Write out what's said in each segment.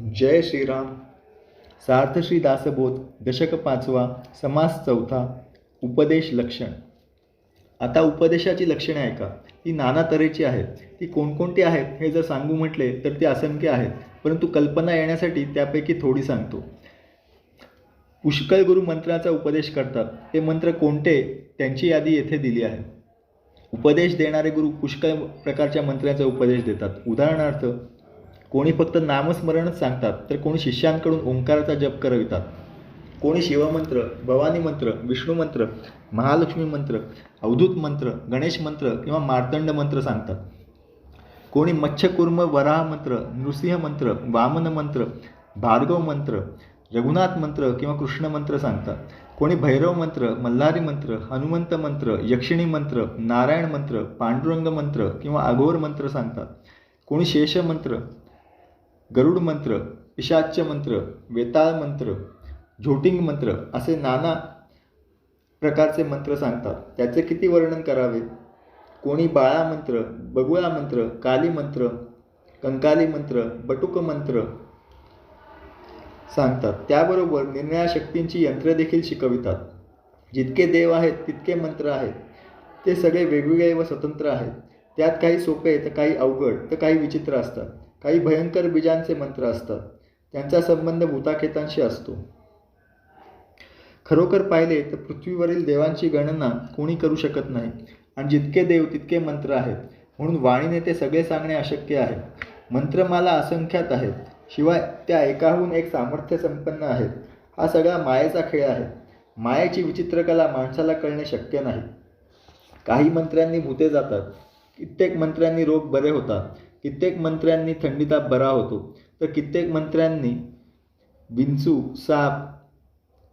जय श्रीराम. सार्थश्री दासबोध दशक पाचवा समास चौथा उपदेश लक्षण. आता उपदेशाची लक्षणे आहे का? ती नाना तऱ्हेची आहेत. ती कोणकोणती आहेत हे जर सांगू म्हटले तर ती असंख्य आहेत. परंतु कल्पना येण्यासाठी त्यापैकी थोडी सांगतो. पुष्कळ गुरु मंत्राचा उपदेश करतात. ते मंत्र कोणते? त्यांची यादी येथे दिली आहे. उपदेश देणारे गुरु पुष्कळ प्रकारच्या मंत्राचा उपदेश देतात. उदाहरणार्थ कोणी फक्त नामस्मरणच सांगतात तर कोणी शिष्यांकडून ओंकाराचा जप करवितात. कोणी शिवमंत्र भवानी मंत्र विष्णू मंत्र महालक्ष्मी मंत्र अवधूत मंत्र गणेश मंत्र किंवा मार्तंड मंत्र सांगतात. कोणी मच्छकुर्म वराह मंत्र नृसिंह मंत्र वामन मंत्र भार्गव मंत्र रघुनाथ मंत्र किंवा कृष्ण मंत्र सांगतात. कोणी भैरव मंत्र मल्हारी मंत्र हनुमंत मंत्र यक्षिणी मंत्र नारायण मंत्र पांडुरंग मंत्र किंवा अघोर मंत्र सांगतात. कोणी शेष मंत्र गरुड मंत्र पिशाच्य मंत्र वेताळ मंत्र झोटिंग मंत्र असे नाना प्रकारचे मंत्र सांगतात. त्याचे किती वर्णन करावे? कोणी बाळा मंत्र बगुळा मंत्र काली मंत्र कंकाली मंत्र बटुक मंत्र सांगतात. त्याबरोबर निर्णया शक्तींची यंत्रे देखील शिकवितात. जितके देव आहेत तितके मंत्र आहेत. ते सगळे वेगवेगळे व स्वतंत्र आहेत. त्यात काही सोपे तर काही अवघड तर काही विचित्र असतात. काही भयंकर बीजांचे मंत्र असतात. त्यांचा संबंध भूताखेतांशी असतो. खरोखर पाहिले तर पृथ्वीवरील देवांची गणना कोणी करू शकत नाही. आणि जितके देव तितके मंत्र आहेत. म्हणून वाणीने ते सगळे सांगणे अशक्य आहे. मंत्रमाला असंख्यात आहेत. शिवाय त्या एकाहून एक सामर्थ्य संपन्न आहेत. हा सगळा मायेचा खेळ आहे. मायेची विचित्र कला माणसाला कळणे शक्य नाही. काही मंत्र्यांनी भूते जातात. कित्येक मंत्र्यांनी रोग बरे होतात. कित्येक मंत्र्यांनी थंडीताप बरा होतो. तर कित्येक मंत्र्यांनी विंचू साप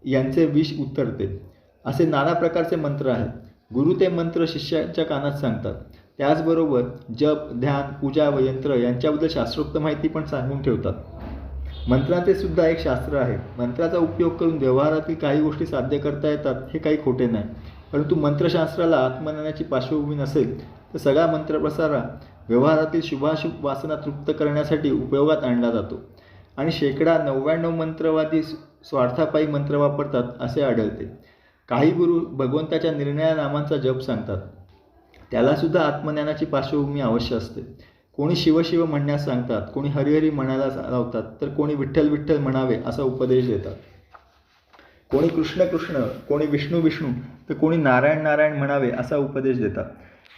यांचे विष उतरते. असे नाना प्रकारचे मंत्र आहेत. गुरु ते मंत्र शिष्याच्या कानात सांगतात. त्याचबरोबर जप ध्यान पूजा व यंत्र यांच्याबद्दल शास्त्रोक्त माहिती पण सांगून ठेवतात. मंत्राचे सुद्धा एक शास्त्र आहे. मंत्राचा उपयोग करून व्यवहारातील काही गोष्टी साध्य करता येतात हे काही खोटे नाही. परंतु मंत्रशास्त्राला आत्मज्ञानाची पार्श्वभूमी नसेल तर सगळा मंत्रप्रसारा व्यवहारातील शुभाशुभ वासना तृप्त करण्यासाठी उपयोगात आणला जातो. आणि शेकडा नव्याण्णव मंत्रवादी स्वार्थापायी मंत्र वापरतात असे आढळते. काही गुरु भगवंताच्या निर्णया नामांचा जप सांगतात. त्यालासुद्धा आत्मज्ञानाची पार्श्वभूमी अवश्य असते. कोणी शिवशिव म्हणण्यास सांगतात कोणी हरिहरी म्हणायला लावतात तर कोणी विठ्ठल विठ्ठल म्हणावे असा उपदेश देतात. कोणी कृष्ण कृष्ण कोणी विष्णू विष्णू तर कोणी नारायण नारायण म्हणावे असा उपदेश देतात.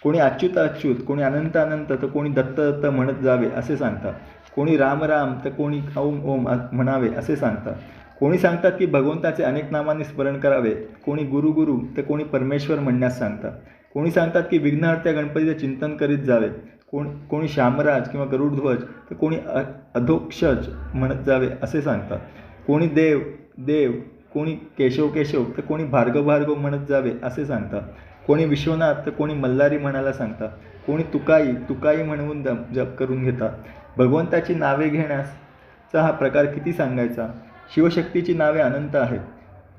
कोणी अच्युत अच्युत कोणी अनंत अनंत तर कोणी दत्त दत्त म्हणत जावे असे सांगतात. कोणी राम राम तर कोणी ओम ओम म्हणावे असे सांगतात. कोणी सांगतात की भगवंताचे अनेक नामांनी स्मरण करावे कोणी गुरु गुरु तर कोणी परमेश्वर म्हणण्यास सांगतात. कोणी सांगतात की विघ्नहर्त्या गणपतीचे चिंतन करीत जावे कोण कोणी श्यामराज किंवा गरुडध्वज तर कोणी अ अधोक्षज म्हणत जावे असे सांगतात. कोणी देव देव कोणी केशव केशव तर कोणी भार्गव भार्गव म्हणत जावे असे सांगतात. कोणी विश्वनाथ तर कोणी मल्हारी म्हणायला सांगतात. कोणी तुकाई तुकाई म्हणून दम जप करून घेतात. भगवंताची नावे घेण्याचा हा प्रकार किती सांगायचा? शिवशक्तीची नावे अनंत आहेत.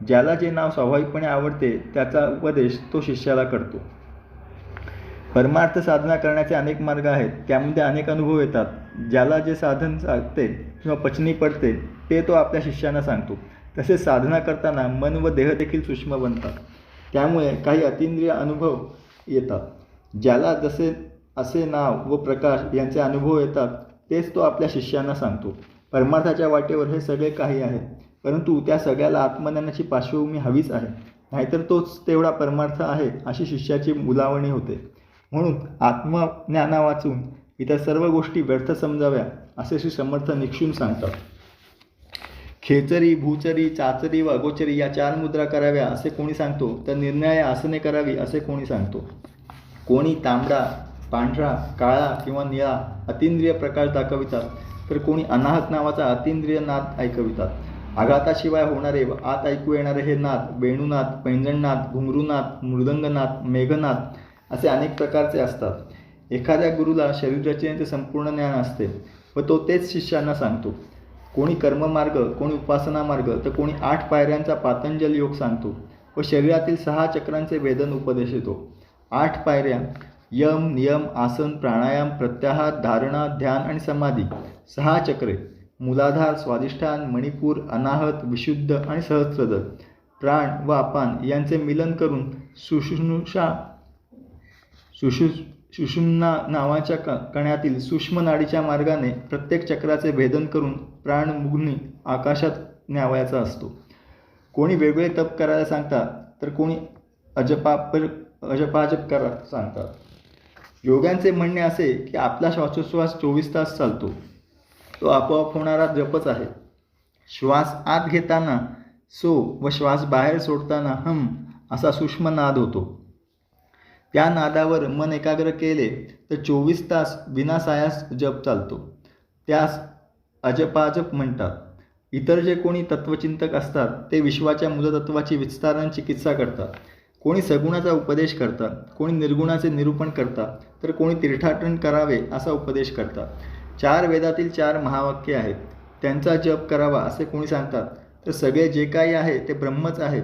ज्याला जे नाव स्वाभाविकपणे आवडते त्याचा उपदेश तो शिष्याला करतो. परमार्थ साधना करण्याचे अनेक मार्ग आहेत. त्यामध्ये अनेक अनुभव येतात. ज्याला जे साधन सांगते किंवा पचनी पडते ते तो आपल्या शिष्यांना सांगतो. तसेच साधना करताना मन व देह देखील सूक्ष्म बनतात. त्यामुळे काही अतिंद्रिय अनुभव येतात. ज्याला जसे असे नाव व प्रकाश यांचे अनुभव येतात तेच तो आपल्या शिष्यांना सांगतो. परमार्थाच्या वाटेवर हे सगळे काही आहे परंतु त्या सगळ्याला आत्मज्ञानाची पार्श्वभूमी हवीच आहे. नाहीतर तोच तेवढा परमार्थ आहे अशी शिष्याची मुलावणी होते. म्हणून आत्मज्ञाना वाचून इतर सर्व गोष्टी व्यर्थ समजाव्या असे श्री समर्थ निक्षून सांगतात. खेचरी भूचरी चाचरी व अगोचरी या चार मुद्रा कराव्या असे कोणी सांगतो? तर निर्णय आसने करावी असे कोणी सांगतो? कोणी तांबडा पांढरा काळा किंवा निळा अतिंद्रिय प्रकाश दाखवितात तर कोणी अनाहत नावाचा अतिंद्रिय नाद ऐकवितात. आघाताशिवाय होणारे व आत ऐकू येणारे हे नाद वेणुनाद पैंजणनाद घुंगरूनाद मृदंगनाद मेघनाद असे अनेक प्रकारचे असतात. एखाद्या गुरुला शरीररचनेचे संपूर्ण ज्ञान असते व तो तेच शिष्यांना सांगतो. कोणी कर्ममार्ग कोणी उपासना मार्ग तर कोणी आठ पायऱ्यांचा पातंजल योग सांगतो व शरीरातील सहा चक्रांचे वेदन उपदेश येतो आठ पायऱ्या यम नियम आसन प्राणायाम प्रत्याहार धारणा ध्यान आणि समाधी. सहा चक्रे मूलाधार स्वादिष्ठान मणिपूर अनाहत विशुद्ध आणि सहस्त्रदल प्राण व अपान यांचे मिलन करून सुषुषा सुषु सुषुम्ना नावाच्या क कण्यातील सूक्ष्म नाडीच्या मार्गाने प्रत्येक चक्राचे भेदन करून प्राणमुग्नी आकाशात न्यावायचा असतो. कोणी वेगळे तप करायला सांगतात तर कोणी अजपापर अजपाजप करा सांगतात. योग्यांचे म्हणणे असे की आपला श्वासोच्छ्वास चोवीस तास चालतो. तो आपोआप होणारा जपच आहे. श्वास आत घेताना सो व श्वास बाहेर सोडताना हम असा सूक्ष्म नाद होतो. त्या नादावर मन एकाग्र केले तर चोवीस तास विनासायास जप चालतो. त्यास अजपाजप म्हणतात. इतर जे कोणी तत्वचिंतक असतात ते विश्वाच्या मूलतत्वाची विस्तारण चिकित्सा करतात. कोणी सगुणाचा उपदेश करतात कोणी निर्गुणाचे निरूपण करतात तर कोणी तीर्थाटन करावे असा उपदेश करतात. चार वेदातील चार महावाक्य आहेत. त्यांचा जप करावा असे कोणी सांगतात तर सगळे जे काही आहे ते ब्रह्मच आहे.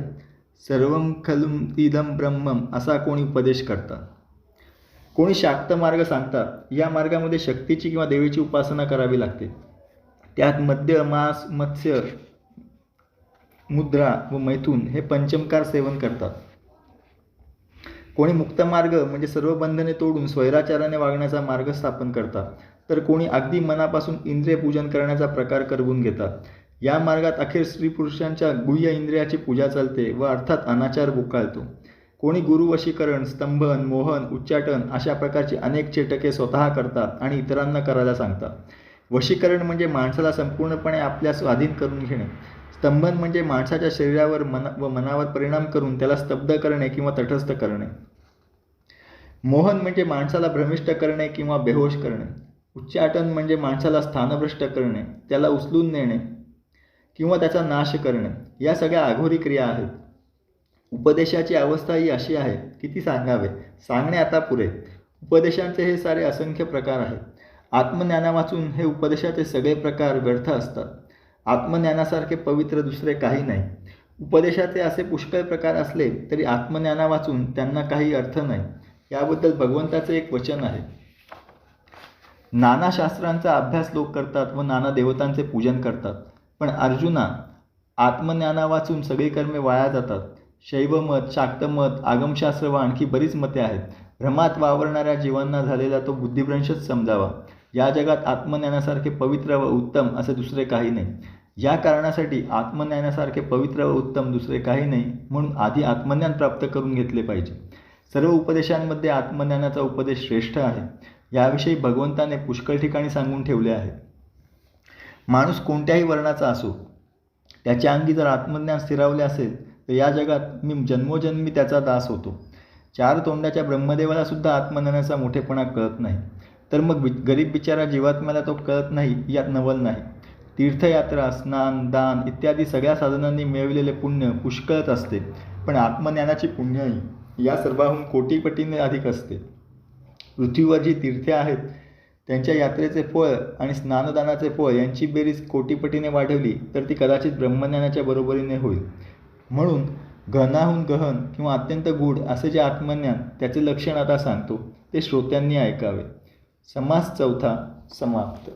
सर्वम खलुम इदम ब्रह्मम असा कोणी उपदेश करतात. कोणी शाक्त मार्ग सांगतात या मार्गामध्ये शक्तीची किंवा देवीची उपासना करावी लागते. त्यात मद्य मांस मत्स्य मुद्रा व मैथून हे पंचमकार सेवन करतात. कोणी मुक्त मार्ग म्हणजे सर्व बंधने तोडून स्वैराचाराने वागण्याचा मार्ग स्थापन करतात तर कोणी अगदी मनापासून इंद्रिय पूजन करण्याचा प्रकार करवून घेतात. या मार्गात अखेर स्त्री पुरुषांच्या गुह्य इंद्रियाची पूजा चालते व अर्थात अनाचार भुकाळतो कोणी गुरु वशीकरण स्तंभन मोहन उच्चाटन अशा प्रकारची अनेक चेटके स्वतः करतात आणि इतरांना करायला सांगतात. वशीकरण म्हणजे माणसाला संपूर्णपणे आपल्या स्वाधीन करून घेणे. स्तंभन म्हणजे माणसाच्या शरीरावर मना व मनावर परिणाम करून त्याला स्तब्ध करणे किंवा तटस्थ करणे. मोहन म्हणजे माणसाला भ्रमिष्ट करणे किंवा बेहोश करणे. उच्चाटन म्हणजे माणसाला स्थानभ्रष्ट करणे त्याला उचलून नेणे किंवा त्याचा नाश करणे. या सगळ्या आघोरी क्रिया आहेत. उपदेशाची अवस्था ही अशी आहे की ती सांगावे. सांगणे आता पुरे. उपदेशांचे हे सारे असंख्य प्रकार आहेत. आत्मज्ञाना वाचून हे उपदेशाचे सगळे प्रकार व्यर्थ असतात. आत्मज्ञानासारखे पवित्र दुसरे काही नाही. उपदेशाचे असे पुष्कळ प्रकार असले तरी आत्मज्ञाना वाचून त्यांना काही अर्थ नाही. याबद्दल भगवंताचे एक वचन आहे. नाना शास्त्रांचा अभ्यास लोक करतात व नाना देवतांचे पूजन करतात. पण अर्जुना आत्मज्ञाना वाचून सगळी कर्मे वाया जातात. शैवमत शाक्तमत आगमशास्त्र व आणखी बरीच मते आहेत. भ्रमात वावरणाऱ्या जीवांना झालेला तो बुद्धिभ्रंशच समजावा. या जगात आत्मज्ञानासारखे पवित्र व उत्तम असे दुसरे काही नाही. या कारणासाठी आत्मज्ञानासारखे पवित्र व उत्तम दुसरे काही नाही म्हणून आधी आत्मज्ञान प्राप्त करून घेतले पाहिजे. सर्व उपदेशांमध्ये आत्मज्ञानाचा उपदेश श्रेष्ठ आहे. याविषयी भगवंताने पुष्कळ ठिकाणी सांगून ठेवले आहे. माणूस कोणत्याही वर्णाचा असो त्याच्या अंगी जर आत्मज्ञान स्थिरावले असेल तर या जगात मी जन्मोजन्मी त्याचा दास होतो. चार तोंडाच्या ब्रह्मदेवाला सुद्धा आत्मज्ञानाचा मोठेपणा कळत नाही. तर मग बि गरीब बिचारा जीवात्म्याला तो कळत नाही यात नवल नाही. तीर्थयात्रा स्नान दान इत्यादी सगळ्या साधनांनी मिळविलेले पुण्य पुष्कळच असते. पण आत्मज्ञानाची पुण्यही या सर्वाहून कोटीपटीने अधिक असते. पृथ्वीवर जी तीर्थे आहेत त्यांच्या यात्रेचे फळ आणि स्नानदानाचे फळ यांची बेरीज कोटीपटीने वाढवली तर ती कदाचित ब्रह्मज्ञानाच्या बरोबरीने होईल. म्हणून घनाहून गहन किंवा अत्यंत गूढ असे जे आत्मज्ञान त्याचे लक्षण आता सांगतो. ते श्रोत्यांनी ऐकावे. समास चौथा समाप्त